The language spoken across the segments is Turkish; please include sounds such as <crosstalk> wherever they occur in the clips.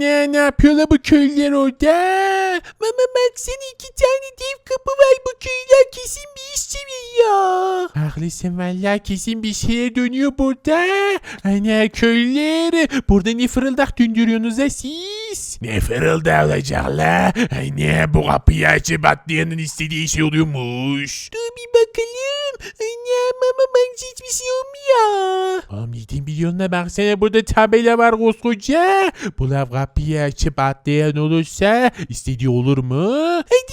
Ne yapıyorlar bu köylüler orada? Mama baksana iki tane dev kapı var bu köylüler kesin bir iş çeviriyor. Haklısın valla kesin bir şeye dönüyor burada. Anne köylüler burada ne fırıldak döndürüyorsunuz ha siz? Ne fırıldak olacak la? Anne bu kapıyı açıp atlayanın istediği şey oluyormuş. Dur bir bakalım. Anne mama bence hiçbir şey olmuyor. Oğlum yediğin milyonuna baksana burada tabela var koskoca. Bu lav kapıyı açıp atlayan olursa istediği olur mu? Hadi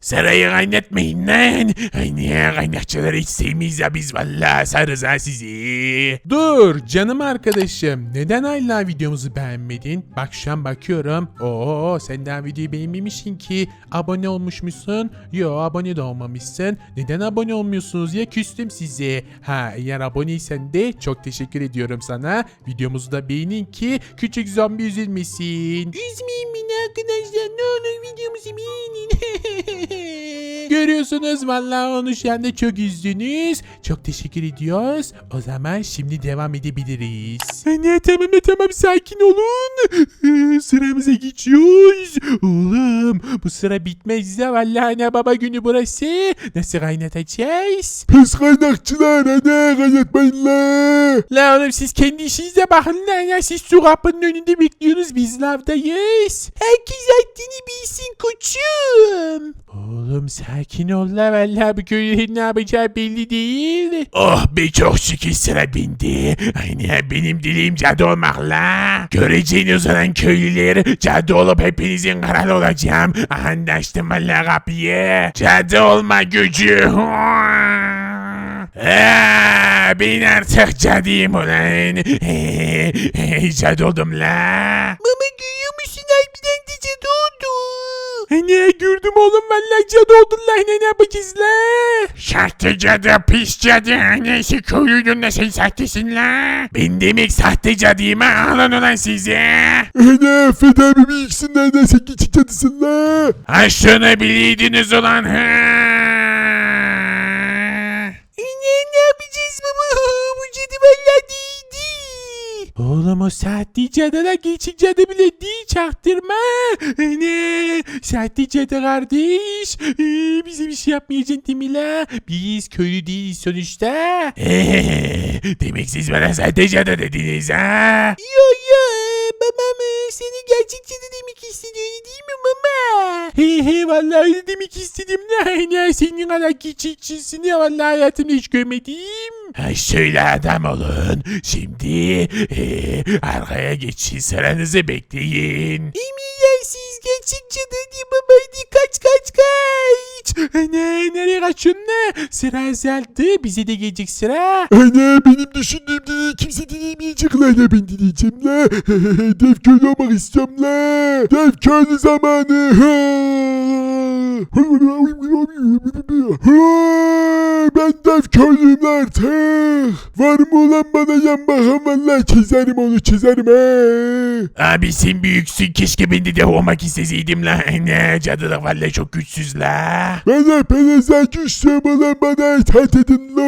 Sarayı kaynatmayın lan. Aynı kaynakçıları hiç sevmeyiz ya biz valla sarız ha sizi. Dur canım arkadaşım neden hala videomuzu beğenmedin? Bak şu an bakıyorum. Oo sen daha videoyu beğenmemişsin ki. Abone olmuşmuşsun. Yo abone de olmamışsın. Neden abone olmuyorsunuz ya küstüm size. Ha eğer aboneysen de çok teşekkür ediyorum sana. Videomuzu da beğenin ki küçük zombi üzülmesin. Üzmeyin beni arkadaşlar Görüyorsunuz vallahi onu şu anda çok üzdünüz. Çok teşekkür ediyoruz. O zaman şimdi devam edebiliriz. Ne tamam tamam sakin olun. Sıramıza geçiyoruz. Oğlum bu sıra bitmez ya vallahi ana baba günü burası. Nasıl kaynatacağız? Pis kaynakçılar hadi kaynatmayın la. La oğlum siz kendi işinize bakın lan ya. Siz su kapının önünde bekliyorsunuz. Biz lavdayız. Herkes haddini bilsin koçum. Oğlum sakin ol la. Vallahi bu köylerin ne yapacağı belli değil. Oh be çok şükür sıra bindi. Aynı benim dileğim cadı olmak la. Göreceğiniz olan köylüler cadı olup hepinizin kralı olacağım. Anlaştım valla kapıyı. Cadı olma gücü. Eee, ben artık cadıyım ulan. Cadı oldum la. Mama görüyor Ne gördüm oğlum vallahi cadı oldun la ne yapacağız la? Sahte cadı pis cadı neyse köylüydün de sen sahtesin la. Ben demek sahte cadıyım ha alın ulan size. Ana Feda bir ikisinden de sen geçik cadısın la. Ha şunu biliydiniz ulan ha. O sahte cadılar geçik cadı bile değil çaktırma. Ne? Sahte cadı kardeş. Ee, bize bir şey yapmayacaksın değil mi la? Biz köylü değiliz sonuçta. Ee, demek siz bana sahte cadı dediniz ha? Yo yo babam e, seni gerçek cadı demek istedi öyle değil mi mama? He he vallahi öyle demek istedim ne ne senin kadar ya vallahi hayatımda hiç görmedim. Ha şöyle adam olun. Şimdi e, arkaya geçin sıranızı bekleyin. Siz gerçek cadı değil baba hadi kaç kaç kaç. Ne nereye kaçıyorsun ne? Sıra azaldı bize de gelecek sıra. Ana benim düşündüğüm değil kimse dinlemeyecek la ne ben dinleyeceğim la. Dev köylü olmak istiyorum la. Dev köylü zamanı. Ben dev köylüyüm artık. Var mı ulan bana yan bakan valla çizerim onu çizerim he. Abi sen büyüksün keşke ben de olmak isteseydim la. <laughs> Ne cadılık vallahi çok güçsüz la. Ben hepinizden güçlüyüm ulan bana itaat edin la.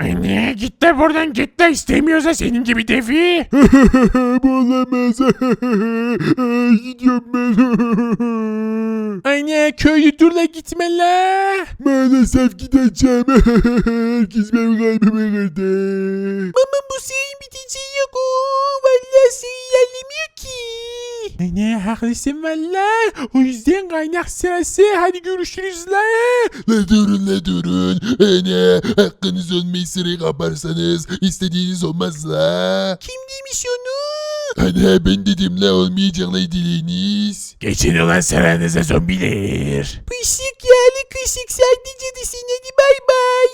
Anne git de buradan git de istemiyorsa senin gibi devi. <laughs> Bu olamaz. <laughs> Gidiyorum ben. Anne köylü dur la gitme la. Maalesef gideceğim. Herkes benim kalbimi kırdı. Ama bu şeyin biteceği yok o. Valla şey ilerlemiyor ki. Anne haklısın valla. O yüzden kaynak sırası. Hadi görüşürüz la. La durun la durun. Hani hakkınız olmayı sırayı kaparsanız istediğiniz olmaz la. Kim demiş onu? Hani ben dedim la olmayacak la dileğiniz. Geçin ulan sıranıza zombiler. Pışık yerli kışık sadece desin hadi bay bay.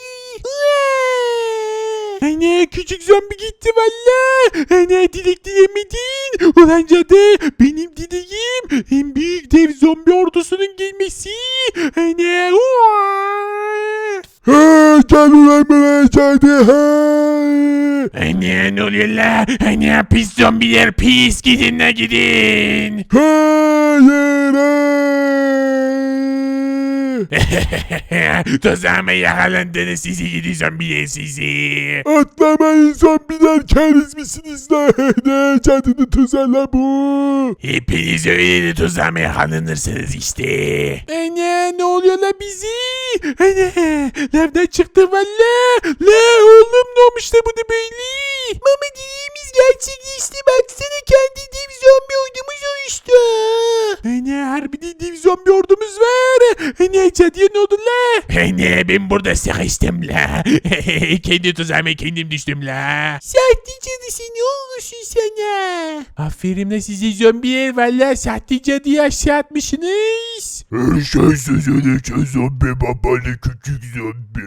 Anne küçük zombi gitti valla. Anne dilek dilemedin. Ulan cadı benim dileğim en büyük dev zombi ordusunun gelmesi. Anne. Ha gel ulan bana içeride ha. Anne ne oluyor la? Anne pis zombiler pis gidin la gidin. Hayır <laughs> Tuzağıma yakalandınız sizi gidi zombiler sizi. Atlamayın zombiler keriz misiniz lan? <laughs> Ne tuzağı la bu? Hepiniz öyle de tuzağıma yakalanırsınız işte. Anne ne oluyor la bizi? Anne nereden çıktı valla? La oğlum ne olmuş da bu da böyle? Mama dediğimiz gerçekleşti baksana kendi dev zombi ordumuz oluştu. Anne harbiden dev zombi ordumuz var. Anne <laughs> cadıya ne oldu la? Anne ben burada sıkıştım la. <laughs> kendi tuzağıma kendim düştüm la. Sahte cadısı ne olursun sana? Aferin de size zombiler valla sahte cadıyı aşağı atmışsınız. Şey sözünü zombi babalı küçük zombi.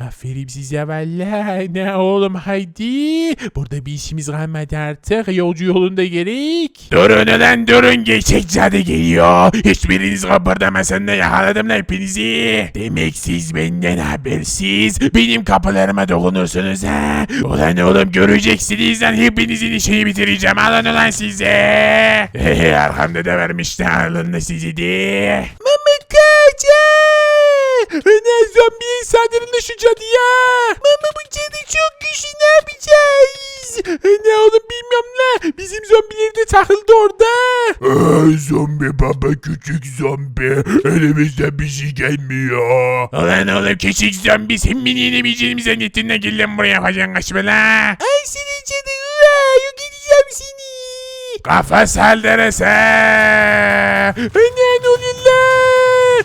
Aferin size valla. Ne oğlum haydi. Burada bir işimiz kalmadı artık. Yolcu yolunda gerek. Durun ulan durun. Gerçek cadı geliyor. Hiçbiriniz kıpırdamasan da yakaladım lan hepinizi. Demek siz benden habersiz benim kapılarıma dokunursunuz ha. Ulan oğlum göreceksiniz lan hepinizin işini bitireceğim. Alın ulan size. Arkamda da vermişti alın sizi de. Mehmet kaça. Ne zombiye saldırın şu cadıya. Mama bu cadı çok güçlü ne yapacağız? Ne oğlum bilmiyorum la. Bizim zombiler de takıldı orada. Ay zombi baba küçük zombi. Elimizden bir şey gelmiyor. Ulan oğlum küçük zombi sen beni yenemeyeceğimi zannettin de gel lan buraya yapacaksın kaçma la. Ay seni cadı. Yok gideceğim seni. Kafa saldırısı. Ne ne oluyor la?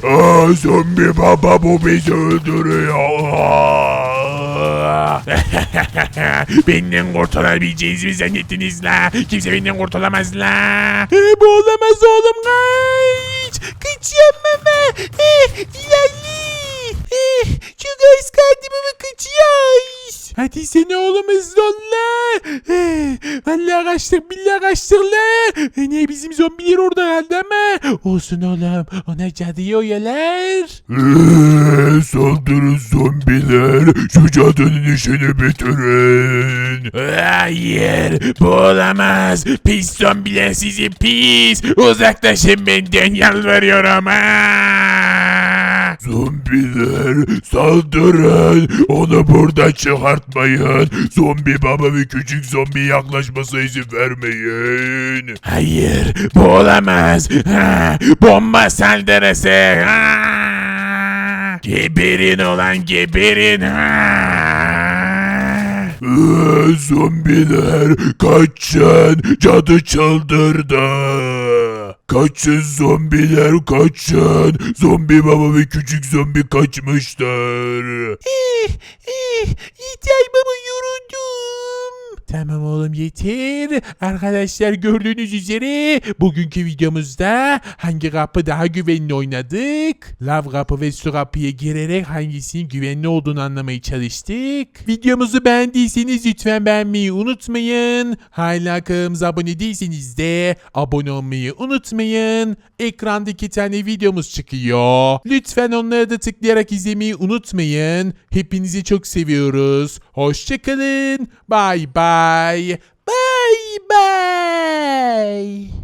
Aa, zombi baba bu bizi öldürüyor. <laughs> benden kurtulabileceğinizi zannettiniz la? Kimse benden kurtulamaz la. E, bu olamaz oğlum kaç. Kaçıyorum mama. Eh, ilerle. Eh, çok az kaldı baba kaçıyoruz. Hadi seni oğlum hızlı ol la. Eh, vallahi kaçtık billahi kaçtık la. Ne bizim zombiler orada kaldı ama. Olsun oğlum ona cadıyı oyalar. Eee, Saldırın zombiler. Şu cadının işini bitirin. Hayır bu olamaz. Pis zombiler sizi pis. Uzaklaşın benden yalvarıyorum ha. Zombiler saldırın. Onu burada çıkartmayın. Zombi baba ve küçük zombi yaklaşmasına izin vermeyin. Hayır bu olamaz. Ha, bomba saldırısı. Ha. Geberin olan geberin. Ha. Eee, zombiler kaçın. Cadı çıldırdı. Kaçın zombiler kaçın. Zombi baba ve küçük zombi kaçmışlar. Eh, eh, yeter baba yoruldum. Tamam oğlum yeter. Arkadaşlar gördüğünüz üzere bugünkü videomuzda hangi kapı daha güvenli oynadık? Lav kapı ve su kapıya girerek hangisinin güvenli olduğunu anlamaya çalıştık. Videomuzu beğendiyseniz lütfen beğenmeyi unutmayın. Hala kanalımıza abone değilseniz de abone olmayı unutmayın. Ekranda iki tane videomuz çıkıyor. Lütfen onları da tıklayarak izlemeyi unutmayın. Hepinizi çok seviyoruz. Hoşçakalın. Bye bye. ายบายบาย